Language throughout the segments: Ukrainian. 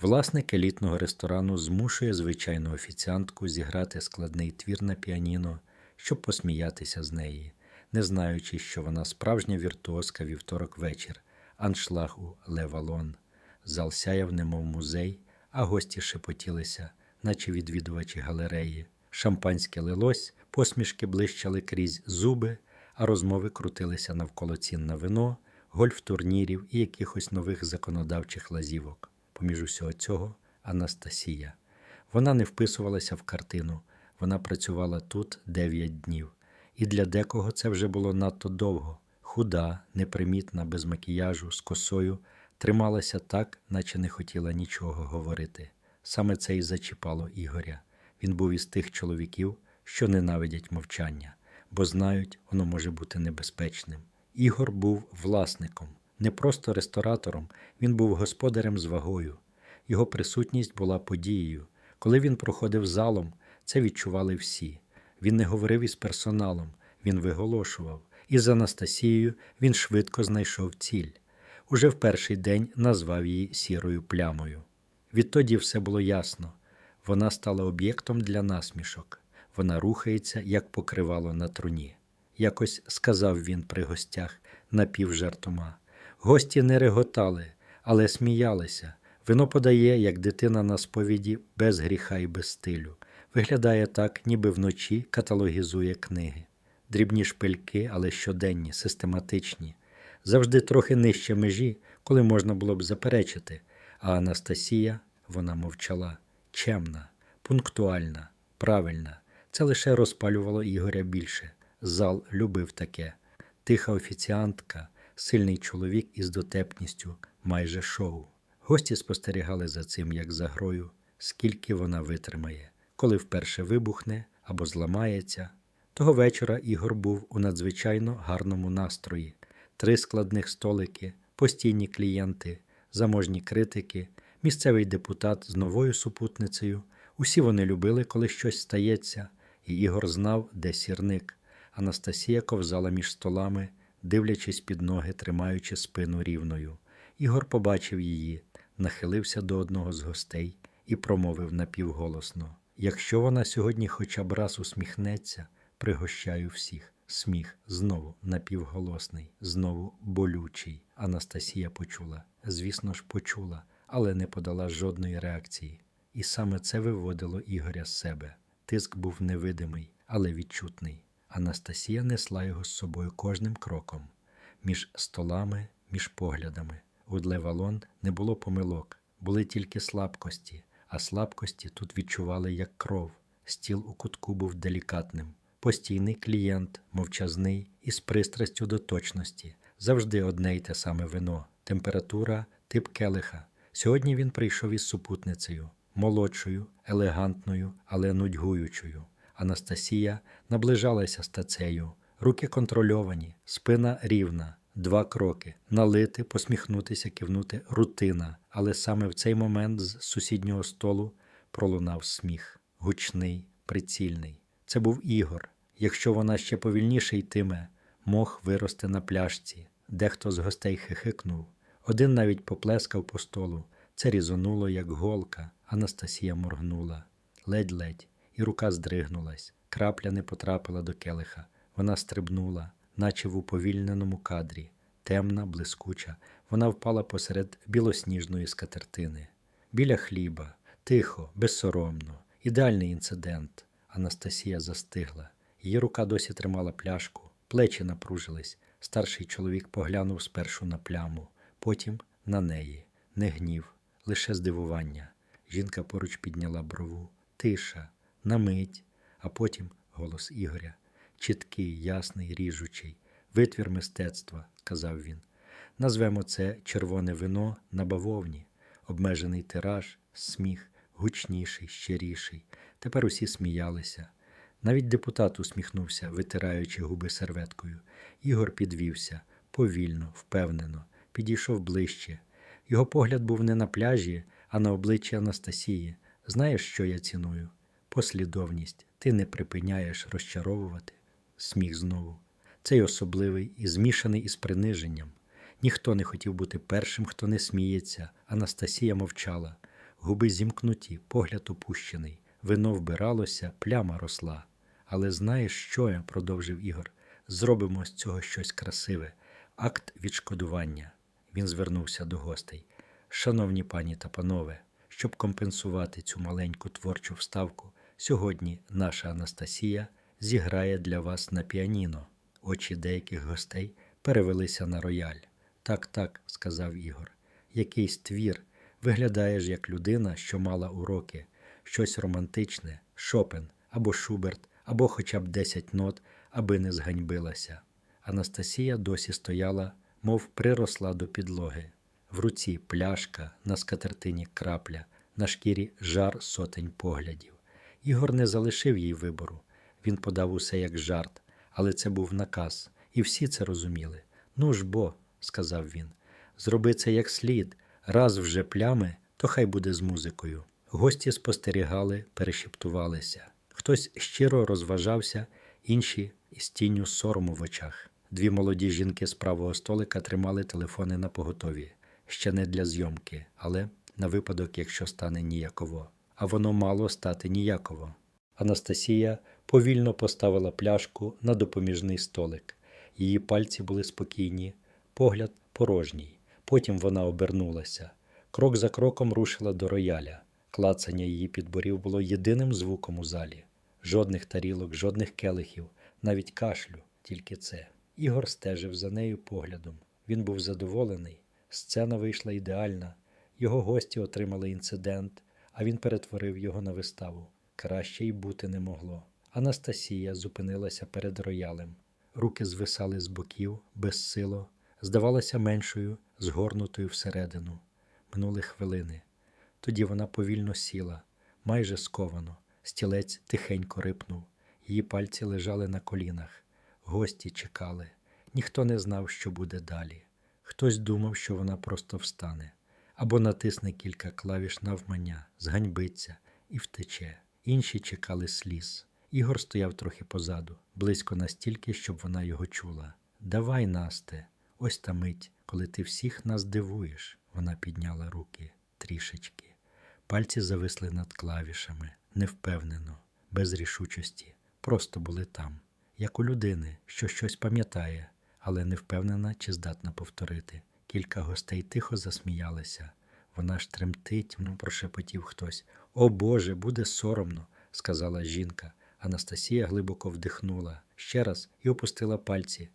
Власник елітного ресторану змушує звичайну офіціантку зіграти складний твір на піаніно, щоб посміятися з неї, не знаючи, що вона справжня віртуозка вівторок вечір, аншлаг у Левалон. Зал сяяв, немов музей, а гості шепотілися, наче відвідувачі галереї. Шампанське лилось, посмішки блищали крізь зуби, а розмови крутилися навколо цін на вино, гольф-турнірів і якихось нових законодавчих лазівок. Поміж усього цього Анастасія. Вона не вписувалася в картину, вона працювала тут 9 днів. І для декого це вже було надто довго. Худа, непримітна, без макіяжу, з косою, трималася так, наче не хотіла нічого говорити. Саме це і зачіпало Ігоря. Він був із тих чоловіків, що ненавидять мовчання, бо знають, воно може бути небезпечним. Ігор був власником, не просто ресторатором, він був господарем з вагою. Його присутність була подією. Коли він проходив залом, це відчували всі. Він не говорив із персоналом, він виголошував, і з Анастасією він швидко знайшов ціль. Уже в перший день назвав її сірою плямою. Відтоді все було ясно. Вона стала об'єктом для насмішок. Вона рухається, як покривало на труні. Якось сказав він при гостях напівжартома. Гості не реготали, але сміялися. Вино подає, як дитина на сповіді, без гріха і без стилю. Виглядає так, ніби вночі каталогізує книги. Дрібні шпильки, але щоденні, систематичні, завжди трохи нижче межі, коли можна було б заперечити. А Анастасія, вона мовчала, чемна, пунктуальна, правильна. Це лише розпалювало Ігоря більше. Зал любив таке. Тиха офіціантка, сильний чоловік із дотепністю, майже шоу. Гості спостерігали за цим, як за грою, скільки вона витримає, коли вперше вибухне або зламається. Того вечора Ігор був у надзвичайно гарному настрої: три складних столики, постійні клієнти, заможні критики, місцевий депутат з новою супутницею. Усі вони любили, коли щось стається, і Ігор знав, де сірник. Анастасія ковзала між столами, дивлячись під ноги, тримаючи спину рівною. Ігор побачив її, нахилився до одного з гостей і промовив напівголосно: Якщо вона сьогодні хоча б раз усміхнеться, пригощаю всіх. Сміх знову напівголосний, знову болючий. Анастасія почула. Звісно ж, почула, але не подала жодної реакції. І саме це виводило Ігоря з себе. Тиск був невидимий, але відчутний. Анастасія несла його з собою кожним кроком, між столами, між поглядами. У Длевалон не було помилок, були тільки слабкості, а слабкості тут відчували як кров. Стіл у кутку був делікатним. Постійний клієнт, мовчазний і з пристрастю до точності. Завжди одне й те саме вино, температура, тип келиха. Сьогодні він прийшов із супутницею, молодшою, елегантною, але нудьгуючою. Анастасія наближалася стацею, руки контрольовані, спина рівна, два кроки, налити, посміхнутися, кивнути рутина. Але саме в цей момент з сусіднього столу пролунав сміх, гучний, прицільний. Це був Ігор. Якщо вона ще повільніше йтиме, мох виросте на пляшці. Дехто з гостей хихикнув. Один навіть поплескав по столу. Це різонуло, як голка. Анастасія моргнула. Ледь-ледь, і рука здригнулась. Крапля не потрапила до келиха. Вона стрибнула, наче в уповільненому кадрі. Темна, блискуча. Вона впала посеред білосніжної скатертини. Біля хліба, тихо, безсоромно. Ідеальний інцидент. Анастасія застигла. Її рука досі тримала пляшку, плечі напружились. Старший чоловік поглянув спершу на пляму, потім на неї. Не гнів, лише здивування. Жінка поруч підняла брову. Тиша, на мить, а потім голос Ігоря. Чіткий, ясний, ріжучий. Витвір мистецтва, сказав він. Назвемо це червоне вино на бавовні, обмежений тираж, сміх, гучніший, щиріший. Тепер усі сміялися. Навіть депутат усміхнувся, витираючи губи серветкою. Ігор підвівся повільно, впевнено, підійшов ближче. Його погляд був не на пляжі, а на обличчі Анастасії. Знаєш, що я ціную? Послідовність. Ти не припиняєш розчаровувати. Сміх знову. Цей особливий і змішаний із приниженням. Ніхто не хотів бути першим, хто не сміється. Анастасія мовчала. губи зімкнуті, погляд опущений. Вино вбиралося, пляма росла. Але знаєш, що я, продовжив Ігор, зробимо з цього щось красиве, акт відшкодування. Він звернувся до гостей. Шановні пані та панове, щоб компенсувати цю маленьку творчу вставку, сьогодні наша Анастасія зіграє для вас на піаніно. Очі деяких гостей перевелися на рояль. Так, так, сказав Ігор. Якийсь твір. Виглядаєш як людина, що мала уроки, щось романтичне, Шопен або Шуберт, або хоча б 10 нот, аби не зганьбилася. Анастасія досі стояла, мов приросла до підлоги. В руці пляшка, на скатертині крапля, на шкірі жар сотень поглядів. Ігор не залишив їй вибору. Він подав усе як жарт, але це був наказ, і всі це розуміли. Ну ж бо, сказав він, зроби це як слід. Раз вже плями, то хай буде з музикою. Гості спостерігали, перешіптувалися. Хтось щиро розважався, інші із тінню сорому в очах. Дві молоді жінки з правого столика тримали телефони на поготові. Ще не для зйомки, але на випадок, якщо стане ніяково. А воно мало стати ніяково. Анастасія повільно поставила пляшку на допоміжний столик. Її пальці були спокійні, погляд порожній. Потім вона обернулася. Крок за кроком рушила до рояля. Клацання її підборів було єдиним звуком у залі. Жодних тарілок, жодних келихів, навіть кашлю, тільки це. Ігор стежив за нею поглядом. Він був задоволений. Сцена вийшла ідеальна. Його гості отримали інцидент, а він перетворив його на виставу. Краще й бути не могло. Анастасія зупинилася перед роялем. Руки звисали з боків, безсило, здавалася меншою, згорнутою всередину. Минули хвилини. Тоді вона повільно сіла, майже сковано. Стілець тихенько рипнув. Її пальці лежали на колінах. Гості чекали. Ніхто не знав, що буде далі. Хтось думав, що вона просто встане або натисне кілька клавіш навмання, зганьбиться і втече. Інші чекали сліз. Ігор стояв трохи позаду, близько настільки, щоб вона його чула. Давай, Насте, ось та мить, коли ти всіх нас дивуєш. Вона підняла руки трішечки. Пальці зависли над клавішами, невпевнено, без рішучості, просто були там, як у людини, що щось пам'ятає, але не впевнена, чи здатна повторити. Кілька гостей тихо засміялися. Вона ж тремтить, ну прошепотів хтось. О Боже, буде соромно, сказала жінка. Анастасія глибоко вдихнула ще раз і опустила пальці.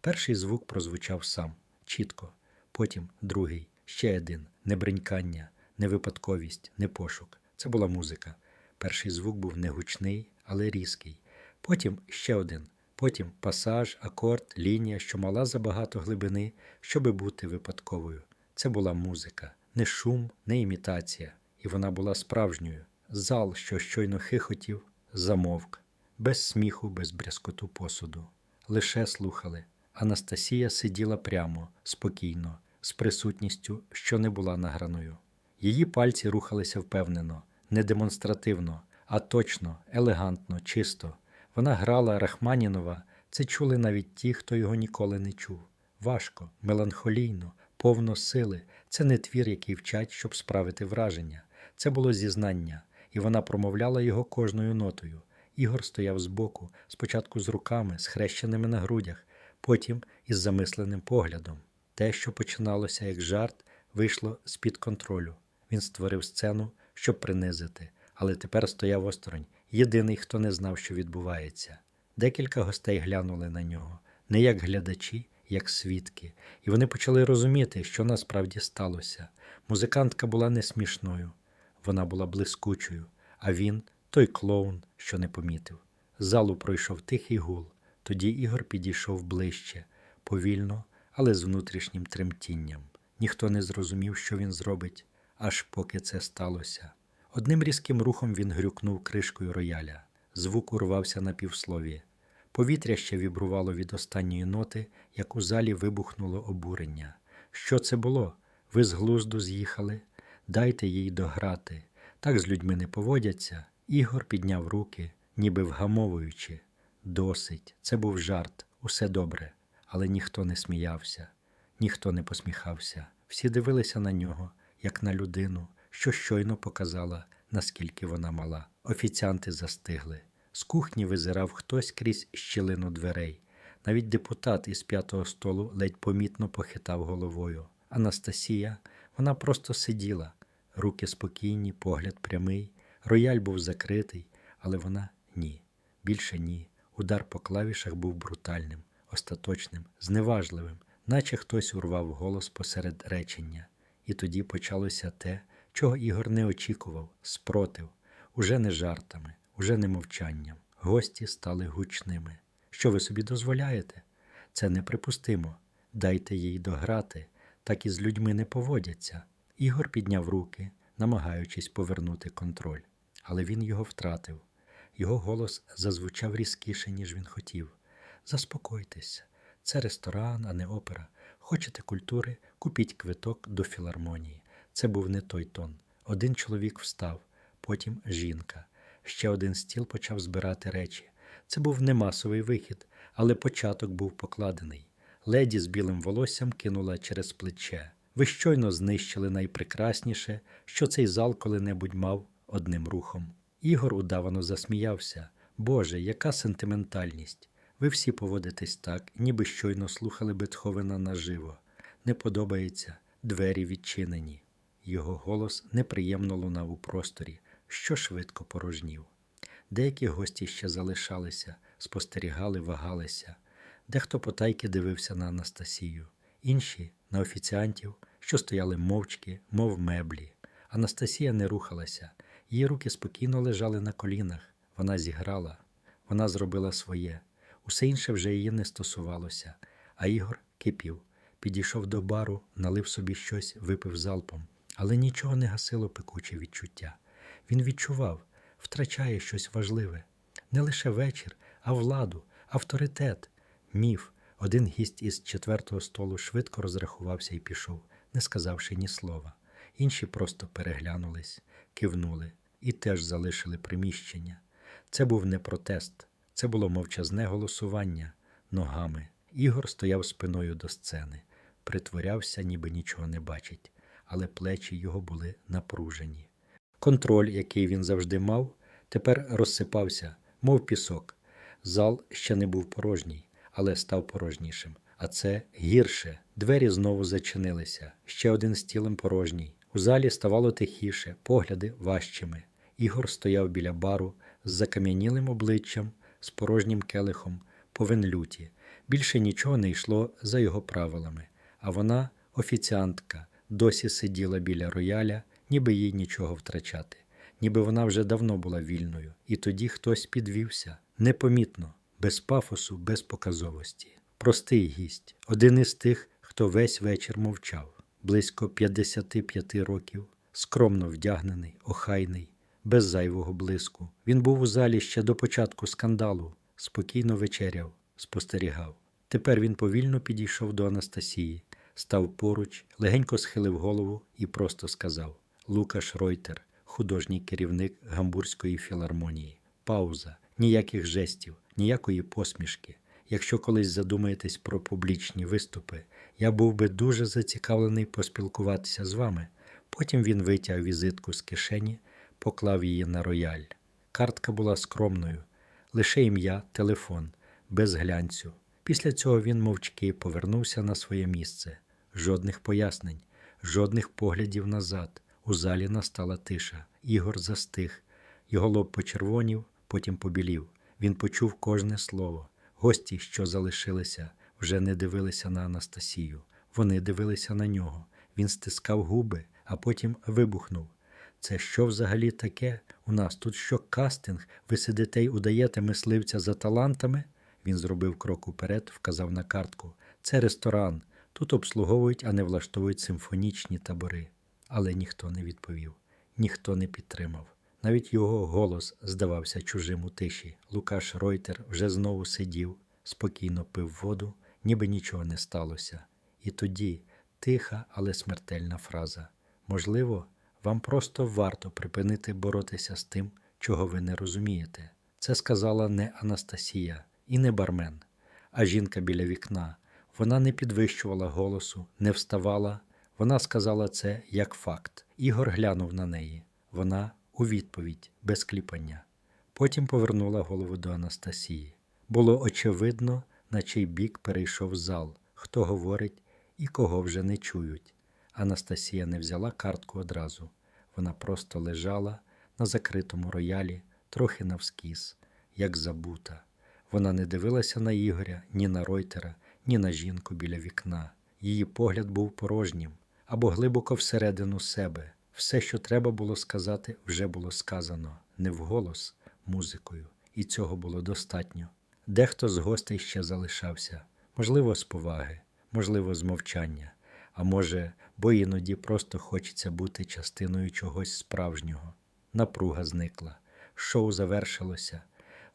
Перший звук прозвучав сам, чітко, потім другий, ще один не бренькання, не випадковість, не пошук. Це була музика. Перший звук був не гучний, але різкий. Потім ще один. Потім пасаж, акорд, лінія, що мала забагато глибини, щоби бути випадковою. Це була музика, не шум, не імітація, і вона була справжньою. Зал, що щойно хихотів, замовк, без сміху, без брязкоту посуду. Лише слухали. Анастасія сиділа прямо, спокійно, з присутністю, що не була награною. Її пальці рухалися впевнено, не демонстративно, а точно, елегантно, чисто. Вона грала Рахманінова, це чули навіть ті, хто його ніколи не чув. Важко, меланхолійно, повно сили. Це не твір, який вчать, щоб справити враження. Це було зізнання, і вона промовляла його кожною нотою. Ігор стояв збоку, спочатку з руками, схрещеними на грудях, потім із замисленим поглядом. Те, що починалося як жарт, вийшло з-під контролю. Він створив сцену, щоб принизити, але тепер стояв осторонь, єдиний, хто не знав, що відбувається. Декілька гостей глянули на нього, не як глядачі, як свідки, і вони почали розуміти, що насправді сталося. Музикантка була не смішною, вона була блискучою, а він той клоун, що не помітив. Залу пройшов тихий гул. Тоді Ігор підійшов ближче, повільно, але з внутрішнім тремтінням. Ніхто не зрозумів, що він зробить, аж поки це сталося. Одним різким рухом він грюкнув кришкою рояля. Звук урвався на півслові. Повітря ще вібрувало від останньої ноти, як у залі вибухнуло обурення. Що це було? Ви з глузду з'їхали? Дайте їй дограти. Так з людьми не поводяться. Ігор підняв руки, ніби вгамовуючи. Досить, це був жарт, усе добре. Але ніхто не сміявся, ніхто не посміхався. Всі дивилися на нього, як на людину, що щойно показала, наскільки вона мала. Офіціанти застигли. З кухні визирав хтось крізь щілину дверей. Навіть депутат із п'ятого столу ледь помітно похитав головою. Анастасія, вона просто сиділа, руки спокійні, погляд прямий. Рояль був закритий, але вона ні. Більше ні. Удар по клавішах був брутальним, остаточним, зневажливим, наче хтось урвав голос посеред речення. І тоді почалося те, чого Ігор не очікував спротив, уже не жартами, уже не мовчанням. Гості стали гучними. Що ви собі дозволяєте? Це неприпустимо. Дайте їй дограти, так і з людьми не поводяться. Ігор підняв руки, намагаючись повернути контроль, але він його втратив. Його голос зазвучав різкіше, ніж він хотів. Заспокойтеся, це ресторан, а не опера. Хочете культури, купіть квиток до філармонії. Це був не той тон. Один чоловік встав, потім жінка. Ще один стіл почав збирати речі. Це був не масовий вихід, але початок був покладений. Леді з білим волоссям кинула через плече. Ви щойно знищили найпрекрасніше, що цей зал коли-небудь мав одним рухом. Ігор удавано засміявся. Боже, яка сентиментальність! Ви всі поводитесь так, ніби щойно слухали Бетховена наживо. Не подобається, двері відчинені. Його голос неприємно лунав у просторі, що швидко порожнів. Деякі гості ще залишалися, спостерігали, вагалися. Дехто потайки дивився на Анастасію, інші на офіціантів, що стояли мовчки, мов меблі. Анастасія не рухалася, її руки спокійно лежали на колінах. Вона зіграла, вона зробила своє. Усе інше вже її не стосувалося. А Ігор кипів, підійшов до бару, налив собі щось, випив залпом, але нічого не гасило пекуче відчуття. Він відчував, втрачає щось важливе. Не лише вечір, а владу, авторитет, міф. Один гість із четвертого столу швидко розрахувався і пішов, не сказавши ні слова. Інші просто переглянулись, кивнули і теж залишили приміщення. Це був не протест, це було мовчазне голосування ногами. Ігор стояв спиною до сцени, притворявся, ніби нічого не бачить, але плечі його були напружені. Контроль, який він завжди мав, тепер розсипався, мов пісок. Зал ще не був порожній, але став порожнішим. А це гірше. Двері знову зачинилися. Ще один стілем порожній. У залі ставало тихіше, погляди важчими. Ігор стояв біля бару з закам'янілим обличчям, з порожнім келихом, повен люті. Більше нічого не йшло за його правилами. А вона, офіціантка, досі сиділа біля рояля, ніби їй нічого втрачати, ніби вона вже давно була вільною, і тоді хтось підвівся непомітно, без пафосу, без показовості. Простий гість, один із тих, хто весь вечір мовчав, близько 55 років, скромно вдягнений, охайний, без зайвого блиску. Він був у залі ще до початку скандалу, спокійно вечеряв, спостерігав. Тепер він повільно підійшов до Анастасії, став поруч, легенько схилив голову і просто сказав: Лукаш Ройтер, художній керівник Гамбурзької філармонії. Пауза, ніяких жестів, ніякої посмішки. Якщо колись задумаєтесь про публічні виступи, я був би дуже зацікавлений поспілкуватися з вами. Потім він витяг візитку з кишені, поклав її на рояль. Картка була скромною, лише ім'я, телефон, без глянцю. Після цього він мовчки повернувся на своє місце. Жодних пояснень, жодних поглядів назад. У залі настала тиша. Ігор застиг. Його лоб почервонів, потім побілів. Він почув кожне слово. Гості, що залишилися, вже не дивилися на Анастасію. Вони дивилися на нього. Він стискав губи, а потім вибухнув. Це що взагалі таке? У нас тут що кастинг? Ви сидите й удаєте мисливця за талантами? Він зробив крок уперед, вказав на картку. Це ресторан. Тут обслуговують, а не влаштовують симфонічні табори. Але ніхто не відповів, ніхто не підтримав. Навіть його голос здавався чужим у тиші. Лукаш Ройтер вже знову сидів, спокійно пив воду, ніби нічого не сталося. І тоді тиха, але смертельна фраза. Можливо, вам просто варто припинити боротися з тим, чого ви не розумієте. Це сказала не Анастасія і не бармен, а жінка біля вікна. Вона не підвищувала голосу, не вставала, Вона сказала це як факт. Ігор глянув на неї. Вона у відповідь, без кліпання. Потім повернула голову до Анастасії. Було очевидно, на чий бік перейшов зал, хто говорить і кого вже не чують. Анастасія не взяла картку одразу. Вона просто лежала на закритому роялі, трохи навскіз, як забута. Вона не дивилася на Ігоря, ні на Ройтера, ні на жінку біля вікна. Її погляд був порожнім або глибоко всередину себе. Все, що треба було сказати, вже було сказано не вголос, музикою, і цього було достатньо. Дехто з гостей ще залишався, можливо, з поваги, можливо, з мовчання, а може, бо іноді просто хочеться бути частиною чогось справжнього. Напруга зникла, шоу завершилося,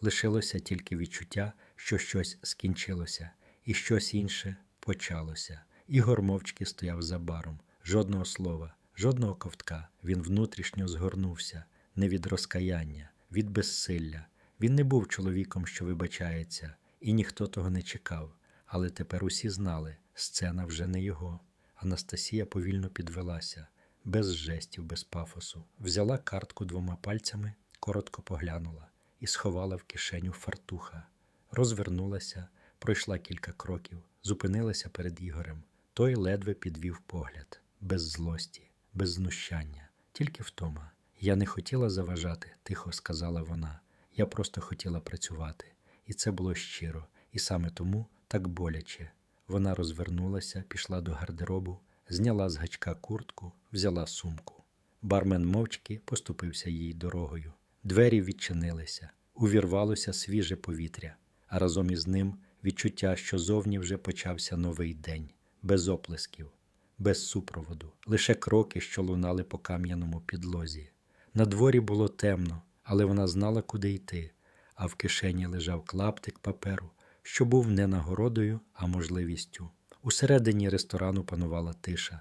лишилося тільки відчуття, що щось скінчилося, і щось інше почалося. Ігор мовчки стояв за баром, жодного слова, жодного ковтка. Він внутрішньо згорнувся, не від розкаяння, від безсилля. Він не був чоловіком, що вибачається, і ніхто того не чекав. Але тепер усі знали, сцена вже не його. Анастасія повільно підвелася, без жестів, без пафосу, взяла картку двома пальцями, коротко поглянула і сховала в кишеню фартуха. Розвернулася, пройшла кілька кроків, зупинилася перед Ігорем. Той ледве підвів погляд, без злості, без знущання, тільки втома. Я не хотіла заважати, тихо сказала вона. Я просто хотіла працювати. І це було щиро, і саме тому так боляче. Вона розвернулася, пішла до гардеробу, зняла з гачка куртку, взяла сумку. Бармен мовчки поступився їй дорогою. Двері відчинилися, увірвалося свіже повітря, а разом із ним відчуття, що зовні вже почався новий день, без оплесків, без супроводу, лише кроки, що лунали по кам'яному підлозі. На дворі було темно, але вона знала, куди йти, а в кишені лежав клаптик паперу, що був не нагородою, а можливістю. Усередині ресторану панувала тиша.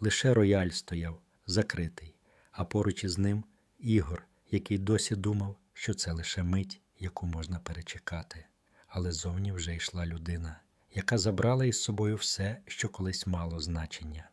Лише рояль стояв, закритий, а поруч із ним Ігор, який досі думав, що це лише мить, яку можна перечекати. Але зовні вже йшла людина, яка забрала із собою все, що колись мало значення.